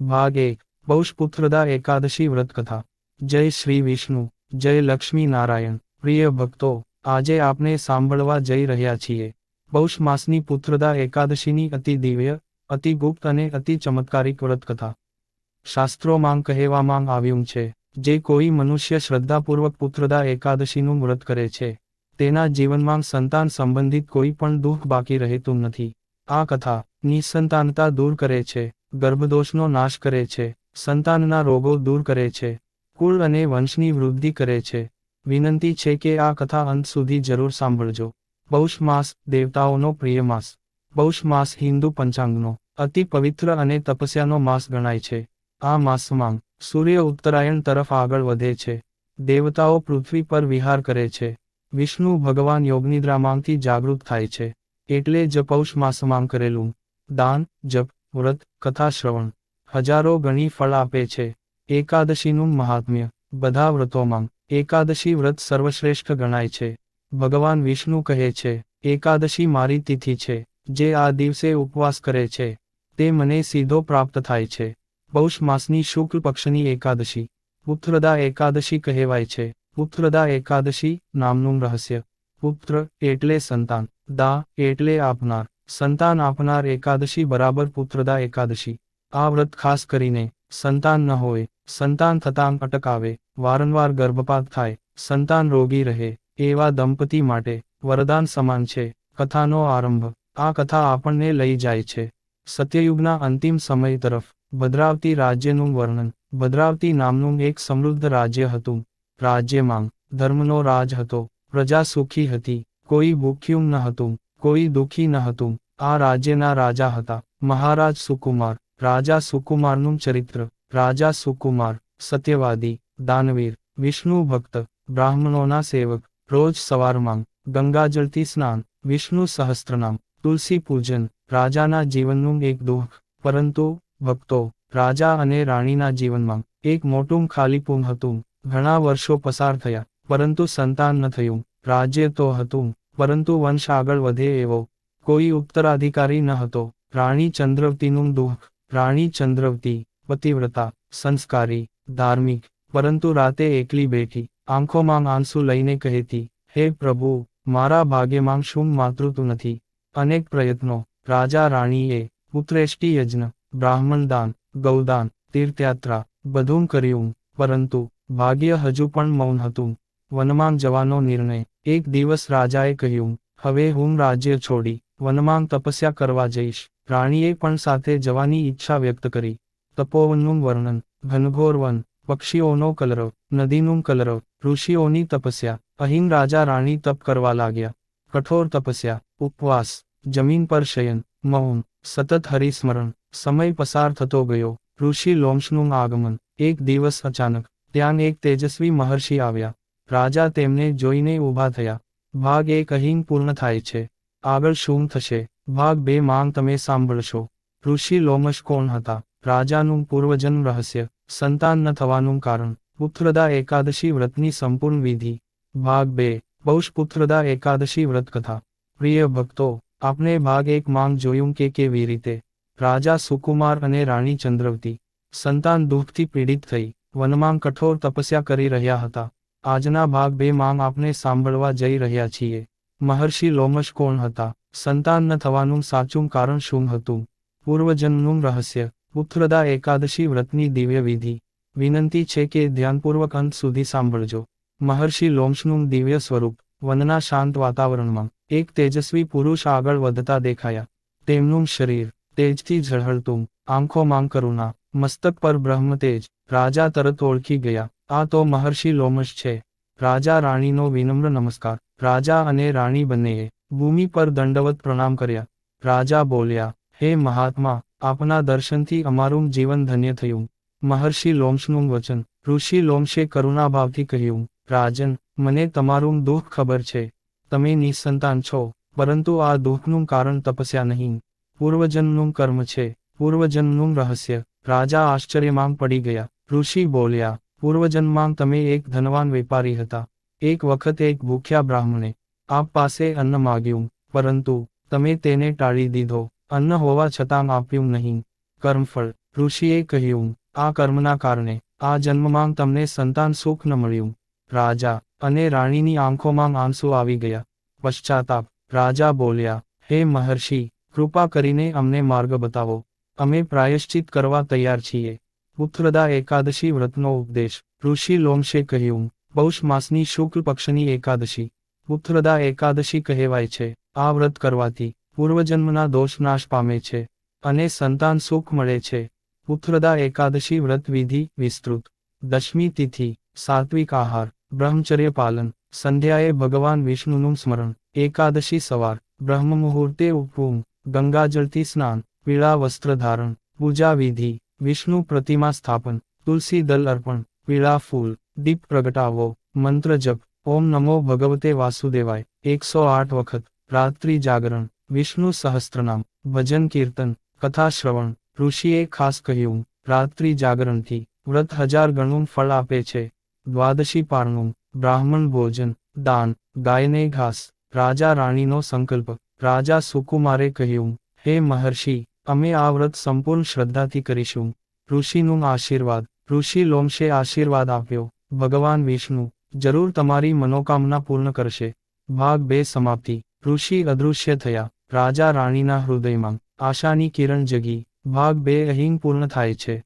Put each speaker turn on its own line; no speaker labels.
ભાગ એક પૌષપુત્રદા એકાદશી વ્રત કથા જય શ્રી વિષ્ણુ, જય લક્ષ્મી નારાયણ પ્રિય ભક્તો, આજે આપણે સાંભળવા જઈ રહ્યા છીએ. પૌષ માસની પુત્રદા એકાદશીની અતિ દિવ્ય, અતિ ગુપ્ત અને અતિ ચમત્કારિક વ્રત કથા શાસ્ત્રોમાં કહેવામાં આવ્યું છે, જે કોઈ મનુષ્ય શ્રદ્ધાપૂર્વક પુત્રદા એકાદશીનું વ્રત કરે છે, તેના જીવનમાં સંતાન સંબંધિત કોઈ પણ દુઃખ બાકી રહેતું નથી. આ કથા નિસંતાનતા દૂર કરે છે. ગર્ભદોષનો નાશ કરે છે, સંતાનના રોગો દૂર કરે છે, કુળ અને વંશની વૃદ્ધિ કરે છે. વિનંતી છે કે આ કથા અંત સુધી જરૂર સાંભળજો. પૌષ માસ, દેવતાઓનો પ્રિય માસ. પૌષ માસ હિન્દુ પંચાંગનો, અતિ પવિત્ર અને તપસ્યાનો માસ ગણાય છે. આ માસમાં, સૂર્ય ઉત્તરાયણ તરફ આગળ વધે છે. દેવતાઓ પૃથ્વી પર વિહાર કરે છે. વિષ્ણુ ભગવાન યોગનિદ્રામાંથી જાગૃત થાય છે. એટલે જ પૌષ માસમાં કરેલું, દાન, જપ વ્રત, કથા શ્રવણ. હજારો ગણી ફળ આપે છે. એકાદશીનું મહાત્મ્ય. બધા વ્રતોમાં એકાદશી વ્રત સર્વશ્રેષ્ઠ ગણાય છે. ભગવાન વિષ્ણુ કહે છે, એકાદશી મારી તિથિ છે, જે આ દિવસે ઉપવાસ કરે છે. તે મને સીધો પ્રાપ્ત થાય છે. પૌષ માસની શુક્લ પક્ષની એકાદશી. પુત્રદા એકાદશી કહેવાય છે. પુત્રદા એકાદશી નામનું રહસ્ય. પુત્ર એટલે સંતાન. દા એટલે આપનાર. સંતાન આપનાર એકાદશી બરાબર પુત્રદા એકાદશી. આ વ્રત ખાસ કરીને, સંતાન ન હોય, સંતાન થતાં અટક આવે વારંવાર ગર્ભપાત થાય, સંતાન રોગી રહે, એવા દંપતી માટે વરદાન સમાન છે, કથાનો આરંભ. આ કથા આપણને લઈ જાય છે. સત્યયુગના અંતિમ સમય તરફ, ભદ્રાવતી રાજ્યનું વર્ણન. ભદ્રાવતી નામનું એક સમૃદ્ધ રાજ્ય હતું. રાજ્યમાં ધર્મનો રાજ હતો. પ્રજા સુખી હતી. કોઈ ભૂખ્યું ન હતું. કોઈ દુઃખી ન હતું. આ રાજ્યના રાજા હતા. મહારાજ સુકુમાર. રાજા સુકુમારનું ચરિત્ર. રાજા સુકુમાર, સત્યવાદી, દાનવીર, વિષ્ણુ ભક્ત, બ્રાહ્મણોના સેવક, રોજ સવારમાં ગંગાજળથી સ્નાન, વિષ્ણુ સહસ્ત્રનામ તુલસી પૂજન, રાજાના જીવનનું એક દુઃખ. પરંતુ ભક્તો, રાજા અને રાણીના જીવનમાં એક મોટું ખાલીપું હતું. ઘણા વર્ષો પસાર થયા, પરંતુ સંતાન ન થયું. રાજ્ય તો હતું. પરંતુ વંશ આગળ વધે એવો. કોઈ ઉત્તરાધિકારી ન હતો. રાણી ચંદ્રવતીનું દુઃખ, રાણી ચંદ્રવતી, પતિવ્રતા, સંસ્કારી, ધાર્મિક, પરંતુ રાતે એકલી બેઠી, આંખોમાં આંસુ લઈને કહેતી, હે પ્રભુ, મારા ભાગ્યમાં શું માતૃત્વ નથી? અનેક પ્રયત્નો. રાજા રાણીએ પુત્રેષ્ટિ યજ્ઞ, બ્રાહ્મણ દાન, ગૌદાન, તીર્થયાત્રા, બધું કર્યું, પરંતુ ભાગ્ય હજુ પણ મૌન હતું. વનમાં જવાનો નિર્ણય. એક દિવસ રાજાએ કહ્યું, હવે હું રાજ્ય છોડી વનમાં તપસ્યા કરવા જઈશ. રાણીએ પણ સાથે જવાની ઈચ્છા વ્યક્ત કરી. તપોવનનું વર્ણન, ઘનઘોર વન, પક્ષીઓનો કલરવ, નદીનું કલરવ, ઋષિઓની તપસ્યા. અહીં રાજા રાણી તપ કરવા લાગ્યા. કઠોર તપસ્યા, ઉપવાસ, જમીન પર શયન, મૌન, સતત હરિસ્મરણ. સમય પસાર થતો ગયો. ઋષિ લોમ્સનું આગમન. એક દિવસ અચાનક, ત્યાં એક તેજસ્વી મહર્ષિ આવ્યા. રાજા તેમને જોઈને ઊભા થયા. ભાગ એક અહીં પૂર્ણ થાય છે. આગળ શું થશે? ભાગ બે માંગ તમે સાંભળશો. ઋષિ લોમશ કોણ હતા? રાજાનું પૂર્વજન્મ રહસ્ય. સંતાન ન થવાનું કારણ. પુત્રદા એકાદશી વ્રતની સંપૂર્ણ વિધિ. ભાગ બે. પૌષ પુત્રદા એકાદશી વ્રત કથા પ્રિય ભક્તો આપણે ભાગ એક માંગ જોયું કે કેવી રીતે? રાજા સુકુમાર અને રાણી ચંદ્રવતી. સંતાન દુઃખથી પીડિત થઈ. વનમાં કઠોર તપસ્યા કરી રહ્યા હતા. આજના ભાગ બે માંગ આપણે સાંભળવા જઈ રહ્યા છીએ. મહર્ષિ લોમશ કોણ હતા? સંતાન ન થવાનું સાચું કારણ શું હતું? પૂર્વજન્મનું રહસ્ય. પુત્રદા એકાદશી વ્રતની દિવ્ય વિધિ. વિનંતી છે કે ધ્યાનપૂર્વક અંત સુધી સાંભળજો. મહર્ષિ લોમશનું દિવ્ય સ્વરૂપ. વનના શાંત વાતાવરણમાં. એક તેજસ્વી પુરુષ આગળ વધતા દેખાયા. તેમનું શરીર. તેજથી ઝળહળતું. આંખો માંગ કરુણા. મસ્તક પર બ્રહ્મ તેજ રાજા તરત ઓળખી ગયા. આ તો મહર્ષિ લોમશ છે. રાજા રાણીનો વિનમ્ર નમસ્કાર. રાજા અને રાણી બંનેએ ભૂમિ પર દંડવત પ્રણામ કર્યા. રાજા બોલ્યા, હે મહાત્મા, આપના દર્શનથી અમારું જીવન ધન્ય થયું. મહર્ષિ લોમશનું વચન, ઋષિ લોમશે કરુણાભાવથી કહ્યું, રાજન, મને તમારું દુઃખ ખબર છે. તમે નિસંતાન છો, પરંતુ આ દુઃખનું કારણ તપસ્યા નહીં. પૂર્વજન્મનું કર્મ છે. પૂર્વજન્મનું રહસ્ય. રાજા આશ્ચર્યમાં પડી ગયા. ઋષિ બોલ્યા પૂર્વજન્માં તમે એક ધનવાન વેપારી હતા. એક વખત એક ભૂખ્યા બ્રાહ્મણે આપ પાસે અન્ન માગ્યું, પરંતુ તમે તેને ટાળી દીધો. અન્ન હોવા છતાં આપ્યું નહીં. કર્મફળ. ઋષિએ કહ્યું, આ કર્મના કારણે આ જન્મમાં તમને સંતાન સુખ ન મળ્યું. રાજા અને રાણીની આંખોમાં આંસુ આવી ગયા. પશ્ચાતાપ. રાજા બોલ્યા, હે મહર્ષિ, કૃપા કરીને અમને માર્ગ બતાવો. અમે પ્રાયશ્ચિત કરવા તૈયાર છીએ. પુત્રદા એકાદશી વ્રતનો ઉપદેશ. ઋષિ લોમશે કહ્યું પૌષ માસની શુક્લ પક્ષની એકાદશી. પુત્રદા એકાદશી કહેવાય છે. આ વ્રત કરવાથી પૂર્વજન્મના દોષ નાશ પામે છે અને સંતાન સુખ મળે છે. પુત્રદા એકાદશી વ્રત વિધિ વિસ્તૃત. દશમી તિથિ. સાત્વિક આહાર. બ્રહ્મચર્ય પાલન. સંધ્યાએ ભગવાન વિષ્ણુનું સ્મરણ. એકાદશી સવાર. બ્રહ્મ મુહૂર્તે ઉપવું ગંગાજળથી સ્નાન. પીળા વસ્ત્ર ધારણ, પૂજા વિધિ, વિષ્ણુ પ્રતિમા સ્થાપન, તુલસી દલ અર્પણ, પીળા ફૂલ, દીપ પ્રગટાવો, મંત્ર જપ, ઓમ નમો ભગવતે વાસુદેવાય, એકસો આઠ વખત, રાત્રિ જાગરણ, વિષ્ણુ સહસ્ત્રનામ ભજન કીર્તન, કથા શ્રવણ, ઋષિએ ખાસ કહ્યું, રાત્રિ જાગરણથી વ્રત હજાર ગણું ફળ આપે છે. દ્વાદશી પારણું, બ્રાહ્મણ ભોજન, દાન, ગાયને ઘાસ, રાજા રાણીનો સંકલ્પ, રાજા સુકુમારે કહ્યું હે મહર્ષિ, અમે આ વ્રત સંપૂર્ણ શ્રદ્ધાથી કરીશું. ઋષિનું આશીર્વાદ, ઋષિ લોમશે આશીર્વાદ આપ્યો. ભગવાન વિષ્ણુ, જરૂર તમારી મનોકામના પૂર્ણ કરશે. ભાગ બે સમાપ્તિ. ઋષિ અદૃશ્ય થયા. રાજા રાણીના હૃદયમાં આશાની કિરણ જગી. ભાગ બે અહીં પૂર્ણ થાય છે.